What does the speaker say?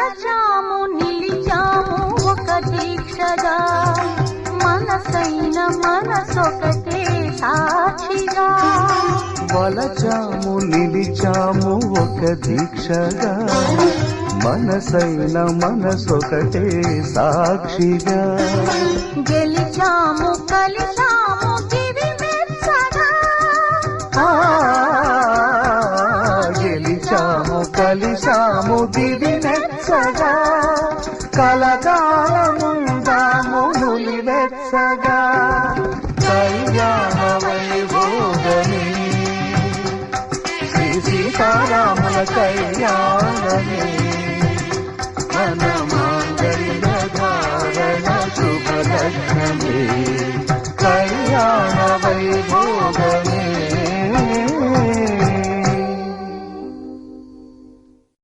నిలచాము నిలిచాము ఒక దీక్షగా. మనసైన మనసొకటే సాక్షిగా. వలచాము నిలిచాము ఒక దీక్షగా. మనసైన మనసొకటే సాక్షిగా. కలిశాము కలిశాము దివి నెచ్చగా. కలకాలముందాము నులివెచ్చగా కళ్యాణ వైభోగమే శ్రీ సీతారాముల కళ్యాణమే. మన మాంగళ్య ధారణ శుభలగ్నమే కళ్యాణ వైభోగమే